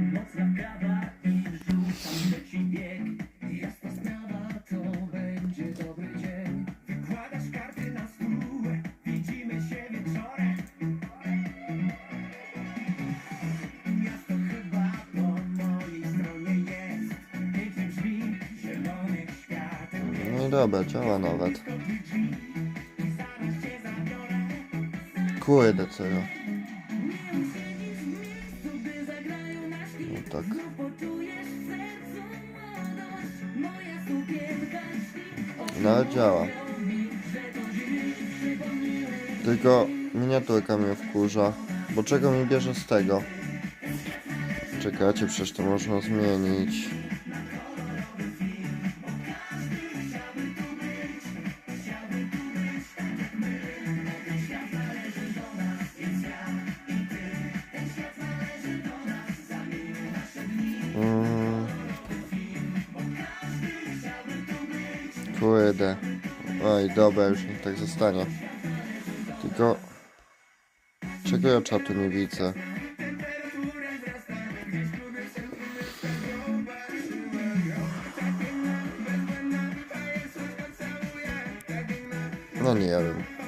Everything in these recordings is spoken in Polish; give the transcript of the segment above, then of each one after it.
Mocna kawa i wrzucam trzeci bieg. Jasna sprawa, to będzie dobry dzień. Wykładasz karty na stół Widzimy się wieczorem. Miasto chyba po mojej stronie jest. Piękne drzwi, zielonych świateł No i dobra, działa nawet. Kurde, co ja? No działa. Tylko miniaturka mnie wkurza. Bo czego mi bierze z tego? Czekajcie, przecież to można zmienić. Kurde. Oj, dobra, już niech tak zostanie. Tylko... Czego ja czatu nie widzę? No nie wiem.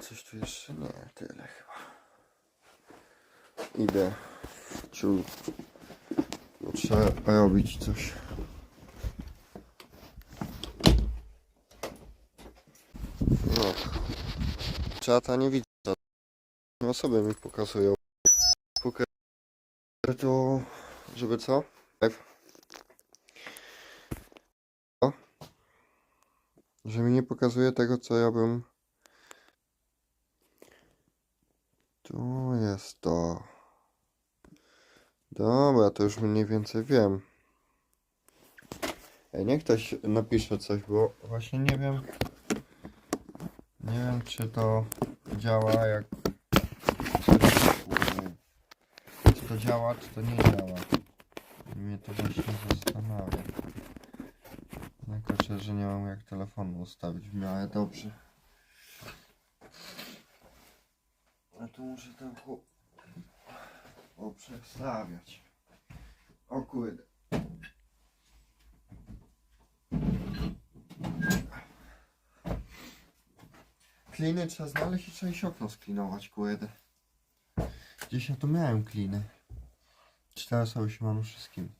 Coś tu jeszcze? Nie, tyle chyba. Idę w ciul. Trzeba robić coś. No. Czata nie widzę. Osoby mi pokazują. Pokażę to, żeby co? Że mi nie pokazuje tego, co ja bym Tu jest to. Dobra, to już mniej więcej wiem. Ej, niech ktoś napisze coś, bo właśnie nie wiem. Nie wiem, czy to działa jak. Czy to działa, czy to nie działa. Mnie to właśnie zastanawia. Tylko, że nie mam jak telefonu ustawić w miarę dobrze. A tu muszę chłop... poprzestawiać. O kurde. Kliny trzeba znaleźć i trzeba iść okno sklinować, kurde. Gdzieś ja tu miałem kliny. Cztery sobie się mam wszystkim.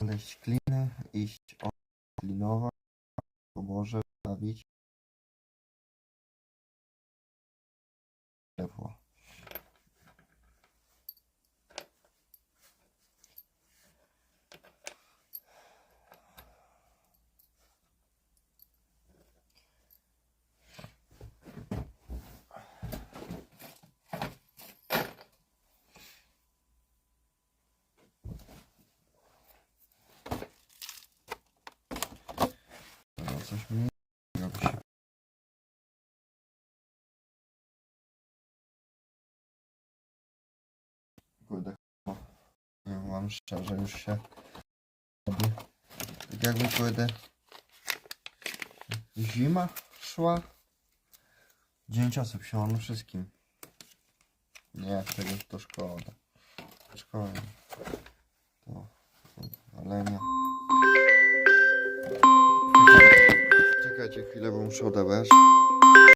Znaleźć kliny, iść okno klinować, to może stawić. level Kurde. Powiem wam szczerze, już się robi. Tak jakby kurde zima szła. Dzień czasu wsiąłem wszystkim. Nie, tego to szkoda. Szkoda. To walenia. Czekajcie chwilę, bo muszę odebrać.